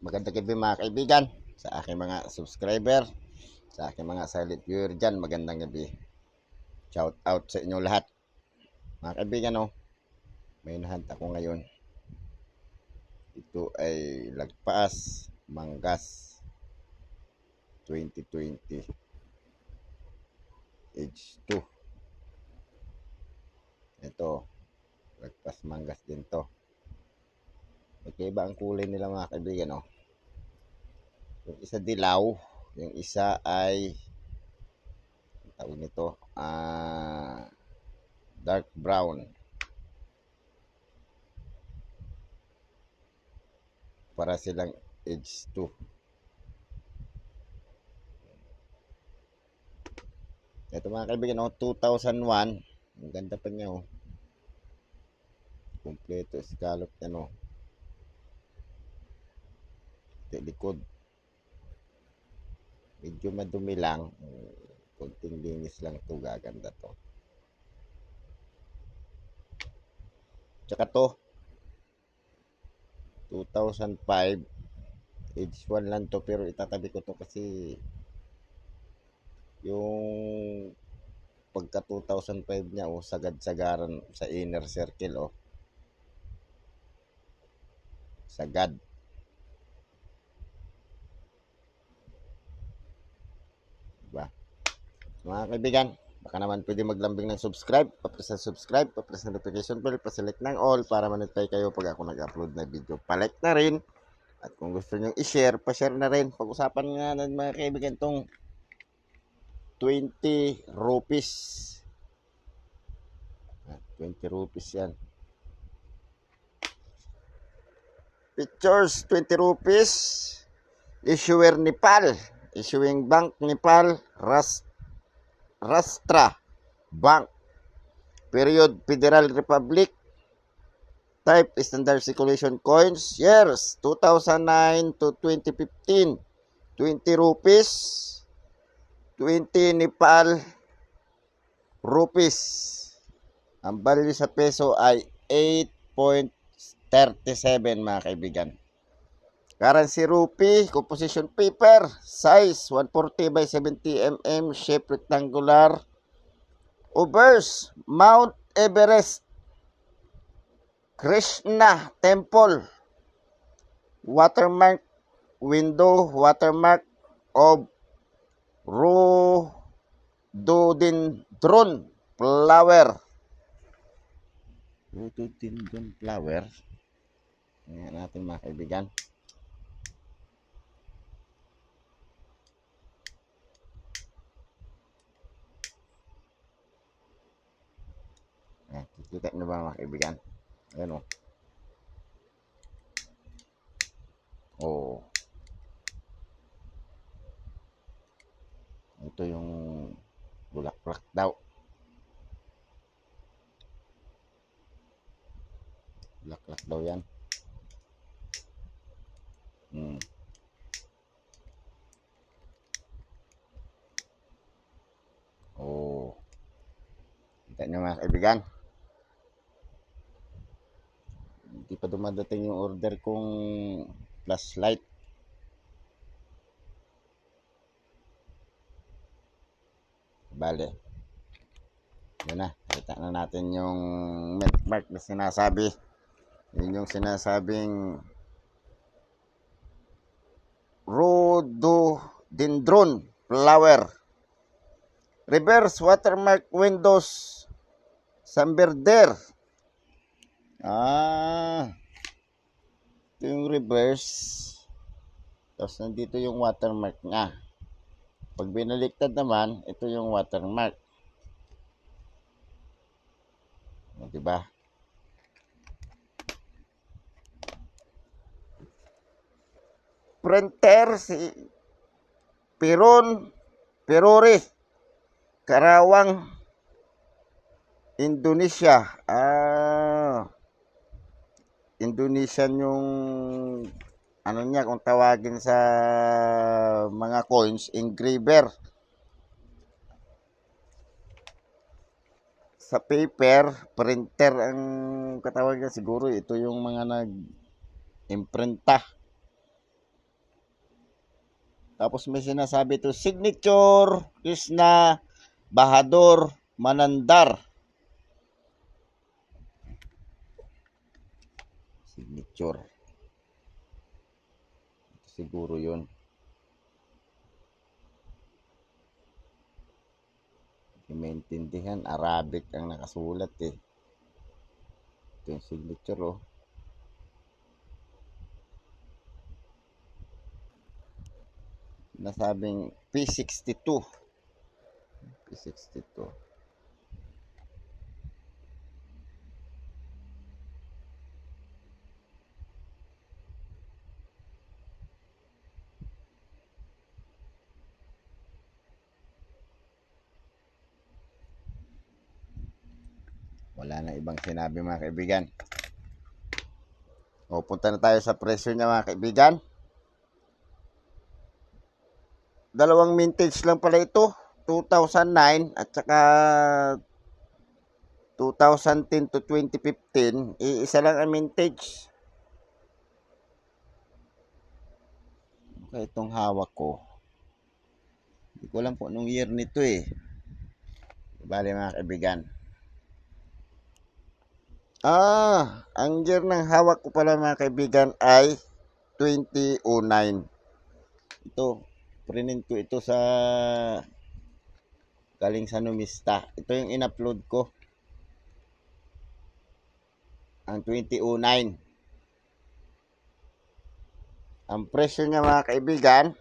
Magandang gabi mga kaibigan, sa aking mga subscriber, sa aking mga silent viewer dyan, magandang gabi. Shout out sa inyo lahat. Mga kaibigan, oh, may nahunt ako ngayon. Ito ay Lagpas, Manggas, 2020. Age 2. Ito, Lagpas, Manggas din to. Magkaiba ang kulay nila mga kaibigan, oh. Yung isa dilaw, yung isa ay tawag nito, ah dark brown. Para silang age 2. Ito mga kaibigan, oh, 2001. Ang ganda pa niya, oh. Kompleto, scallop. Sa likod. Medyo madumi lang. Kunting linis lang to Gaganda to. Tsaka to. 2005. Age 1 lang to. Pero itatabi ko to kasi yung pagka 2005 niya oh, sagad-sagaran sa inner circle oh. Sagad. Diba? Mga kaibigan, baka naman pwede maglambing ng subscribe, papress ng subscribe, papress ng notification bell, paselect ng all para manitay kayo pag ako nag-upload na video. Palike na rin. At kung gusto nyo i-share, pa-share na rin. Pag-usapan nga ng mga kaibigan tong 20 rupees. Ah, 20 rupees yan. Pictures, 20 rupees. Issuer Nepal. Issuing Bank Nepal. Ras Rastra Bank. Period Federal Republic. Type Standard Circulation Coins. Years 2009 to 2015. 20 rupees. 20 Nepal rupees. Ang value sa peso ay 8.37 mga kaibigan. Currency rupee, composition paper, size 140 by 70 mm, shape rectangular. Obverse, Mount Everest, Krishna Temple, watermark, window, watermark of rhododendron flower. Rhododendron flower. Ayan natin mga kaibigan. Kikita nyo ba mga kaibigan? Ayan o. Oh. Ito yung bulaklak daw. Bulaklak daw yan. Hmm. Oh. Kita nyo mga kaibigan. Hindi pa dumadating yung order kong flashlight. Bale. Yan na. Kita na natin yung mark na sinasabi. Yun yung sinasabing rhododendron flower. Reverse watermark windows Samberder. Ah. Ito yung reverse. Tapos nandito yung watermark nga. Pag binaliktad naman, ito yung watermark. O, diba? Printer si Piron Pirori Karawang Indonesia. Ah. Indonesian yung ano niya kung tawagin sa mga coins, engraver. Sa paper, printer ang katawag niya siguro ito yung mga nag imprinta. Tapos may sinasabi to, signature Krishna Bahador Manandar. Signature. Siguro yun. Hindi maintindihan. Arabic ang nakasulat eh. Ito yung signature oh. Nasabing P62. P62. Wala na ibang sinabi mga kaibigan. O, punta na tayo sa presyo niya mga kaibigan. Dalawang mintage lang pala ito. 2009 at saka 2010 to 2015. Iisa lang ang mintage. Kaya itong hawak ko. Hindi ko alam po anong year nito eh. Bali mga kaibigan. Ah, ang year ng hawak ko pala mga kaibigan ay 2009. Ito, prinin ko ito sa galing sa Numista. Ito yung in-upload ko. Ang 2009. Ang presyo niya mga kaibigan,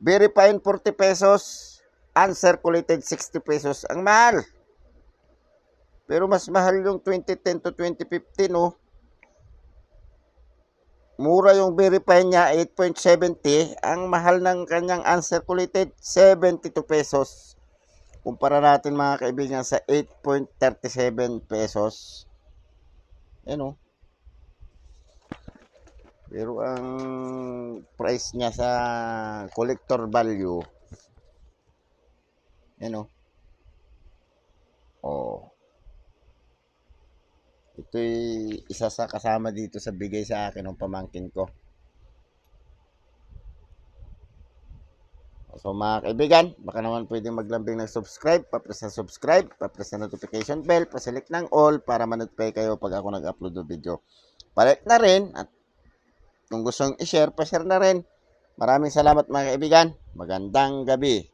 verified 40 pesos, uncirculated 60 pesos. Ang mahal. Pero mas mahal yung 2010 to 2015, oh. Mura yung verify niya, 8.70. Ang mahal ng kanyang uncirculated, 72 pesos. Kumpara natin mga kaibigan sa 8.37 pesos. Yan, oh. Pero ang price niya sa collector value, yan, oh. Ito'y isa sa kasama dito sa bigay sa akin ng pamangkin ko. So mga kaibigan, baka naman pwedeng maglambing ng subscribe, papress na subscribe, papress na notification bell, paselect ng all para ma-notify kayo pag ako nag-upload ng video. Palike na rin at kung gusto i-share, pa-share na rin. Maraming salamat mga kaibigan. Magandang gabi.